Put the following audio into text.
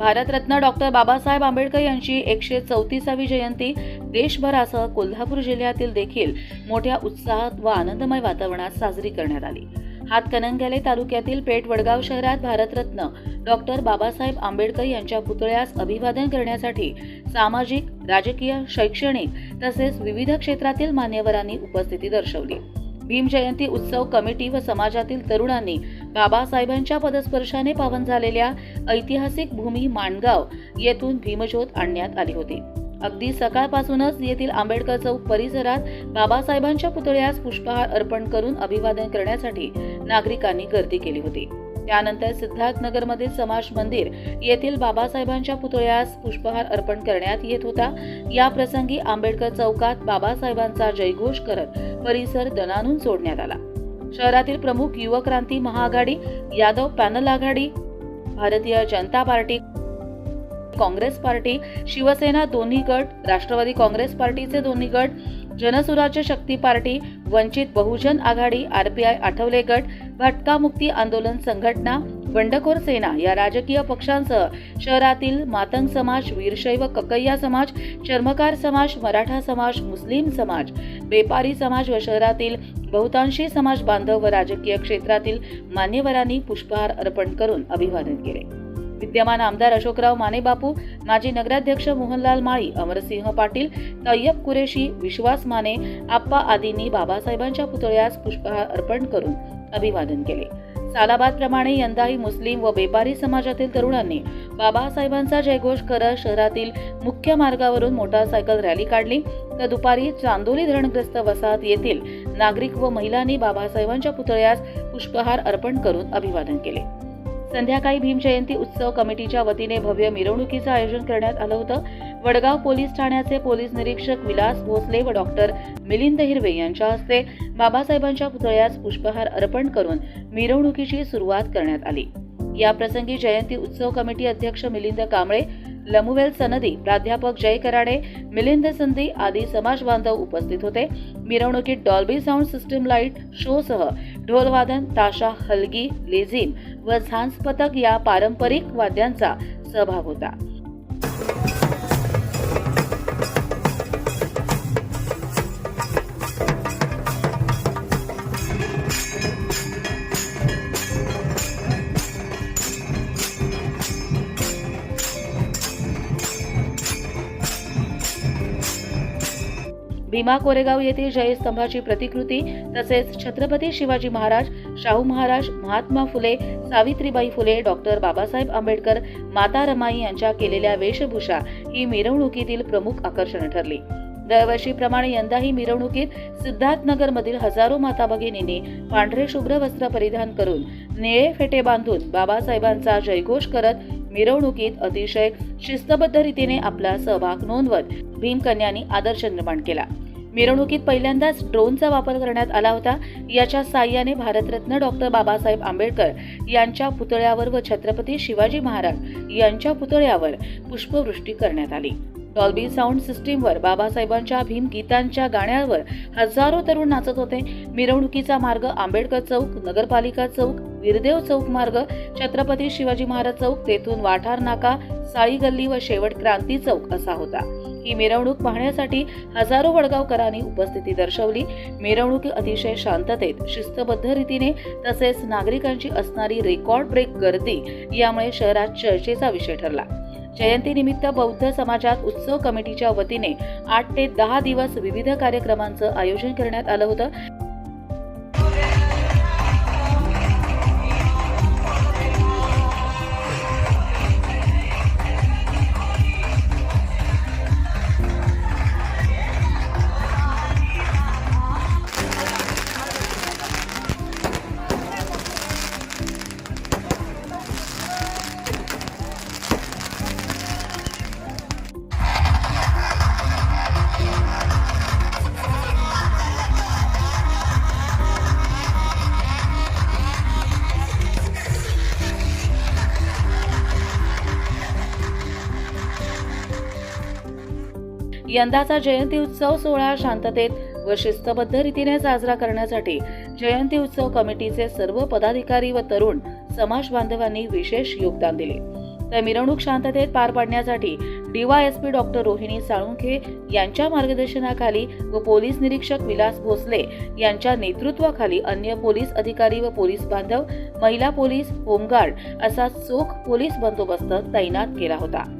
Bharat Ratna doctor Babasaheb Ambedkar यांची एकशे चौतीसावी जयंती देशभरासह कोल्हापूर जिल्ह्यातील देखील मोठ्या उत्साहात व आनंदमय वातावरणात साजरी करण्यात आली. हातकणंगले तालुक्यातील पेठ वडगाव शहरात भारतरत्न डॉक्टर बाबासाहेब आंबेडकर यांच्या पुतळ्यास अभिवादन करण्यासाठी सामाजिक राजकीय शैक्षणिक तसेच विविध क्षेत्रातील मान्यवरांनी उपस्थिती दर्शवली. भीमजयंती उत्सव कमिटी व समाजातील तरुणांनी बाबासाहेबांच्या पदस्पर्शाने पावन झालेल्या ऐतिहासिक भूमी माणगाव येथून भीमज्योत आणण्यात आली होती. अगदी सकाळपासूनच येथील आंबेडकर चौक परिसरात बाबासाहेबांच्या पुतळ्यास पुष्पहार अर्पण करून अभिवादन करण्यासाठी नागरिकांनी गर्दी केली होती. त्यानंतर सिद्धार्थनगरमधील समाज मंदिर येथील बाबासाहेबांच्या पुतळ्यास पुष्पहार अर्पण करण्यात येत होता. या प्रसंगी आंबेडकर चौकात बाबासाहेबांचा जयघोष करत परिसर दणानून सोडण्यात आला. शहरातील प्रमुख युवक क्रांती महाआघाडी यादव पॅनल आघाडी Bharatiya Janata party Congress party Shivsena दोन्ही गट राष्ट्रवादी काँग्रेस पार्टीचे दोन्ही गट जनसुराज्य शक्ती पार्टी वंचित बहुजन आघाडी आरपीआय आठवले गट भटका मुक्ती आंदोलन संघटना बंडखोर सेना या राजकीय पक्षांसह शहरातील मातंग समाज वीरशैव ककय्या समाज चर्मकार समाज मराठा समाज मुस्लिम समाज बेपारी समाज व शहरातील बहुतांशी समाज बांधव व राजकीय क्षेत्रातील मान्यवरांनी पुष्पहार अर्पण करून अभिवादन केले. विद्यमान आमदार अशोकराव माने बापू माजी नगराध्यक्ष मोहनलाल माळी अमरसिंह पाटील तय्यब कुरेशी विश्वास माने आप्पा आदींनी बाबासाहेबांच्या पुतळ्यास पुष्पहार अर्पण करून अभिवादन केले. सालाबादप्रमाणे यंदाही मुस्लिम व बेपारी समाजातील तरुणांनी बाबासाहेबांचा जयघोष करत शहरातील मुख्य मार्गावरून मोटारसायकल रॅली काढली. तर दुपारी चांदोली धरणग्रस्त वसाहत येथील नागरिक व महिलांनी बाबासाहेबांच्या पुतळ्यास पुष्पहार अर्पण करून अभिवादन केले. संध्याकाळी भीमजयंती उत्सव कमिटीच्या वतीने भव्य मिरवणुकीचं आयोजन करण्यात आलं होतं. वडगाव पोलीस ठाण्याचे पोलीस निरीक्षक विलास भोसले व डॉक्टर मिलिंद हिरवे यांच्या हस्ते बाबासाहेबांच्या पुतळ्यास पुष्पहार अर्पण करून मिरवणुकीची सुरुवात करण्यात आली. या प्रसंगी जयंती उत्सव कमिटी अध्यक्ष मिलिंद कांबळे लमुवेल सनदी प्राध्यापक जय कराडे मिलिंद संधी आदी समाज बांधव उपस्थित होते. मिरवणुकीत डॉल्बी साऊंड सिस्टीम लाइट शोसह ढोलवादन ताशा हलगी लेझिम व झांज पथक या पारंपरिक वाद्यांचा सहभाग होता. भीमा कोरेगाव येथील जयस्तंभाची प्रतिकृती तसेच छत्रपती शिवाजी महाराज शाहू महाराज महात्मा फुले सावित्रीबाई फुले डॉक्टर बाबासाहेब आंबेडकर माता रमाई यांच्या केलेल्या वेशभूषा ही मिरवणुकीतील प्रमुख आकर्षण ठरली. दरवर्षीप्रमाणे यंदाही मिरवणुकीत सिद्धार्थनगरमधील हजारो माता भगिनींनी पांढरे शुभ्र वस्त्र परिधान करून निळे फेटे बांधून बाबासाहेबांचा जयघोष करत मिरवणुकीत अतिशय शिस्तबद्ध रीतीने आपला सहभाग नोंदवत भीमकन्यांनी आदर्श निर्माण केला. मिरवणुकीत पहिल्यांदाच ड्रोनचा वापर करण्यात आला होता. याच्या साह्याने भारतरत्न डॉक्टर बाबासाहेब आंबेडकर यांच्या पुतळ्यावर व छत्रपती शिवाजी महाराज यांच्या पुतळ्यावर पुष्पवृष्टी करण्यात आली. डॉल्बी साऊंड सिस्टीमवर बाबासाहेबांच्या भीम गीतांच्या गाण्यावर हजारो तरुण नाचत होते. मिरवणुकीचा मार्ग आंबेडकर चौक नगरपालिका चौक वीरदेव चौक मार्ग छत्रपती शिवाजी महाराज चौक तेथून वाठार नाका साळी गल्ली व शेवट क्रांती चौक असा होता. ही मिरवणूक पाहण्यासाठी हजारो वडगावकरांनी उपस्थिती दर्शवली. मिरवणूक अतिशय शांततेत शिस्तबद्ध रीतीने तसेच नागरिकांची असणारी रेकॉर्ड ब्रेक गर्दी यामुळे शहरात चर्चेचा विषय ठरला. जयंतीनिमित्त बौद्ध समाजात उत्सव कमिटीच्या वतीने आठ ते दहा दिवस विविध कार्यक्रमांचं आयोजन करण्यात आलं होतं. यंदाचा जयंती उत्सव सोहळा शांततेत व शिस्तबद्ध रीतीने साजरा करण्यासाठी जयंती उत्सव कमिटीचे सर्व पदाधिकारी व तरुण समाज बांधवांनी विशेष योगदान दिले. तर मिरवणूक शांततेत पार पाडण्यासाठी डीवायएसपी डॉक्टर रोहिणी साळुंखे यांच्या मार्गदर्शनाखाली व पोलीस निरीक्षक विलास भोसले यांच्या नेतृत्वाखाली अन्य पोलीस अधिकारी व पोलीस बांधव महिला पोलीस होमगार्ड असा चोख पोलीस बंदोबस्त तैनात केला होता.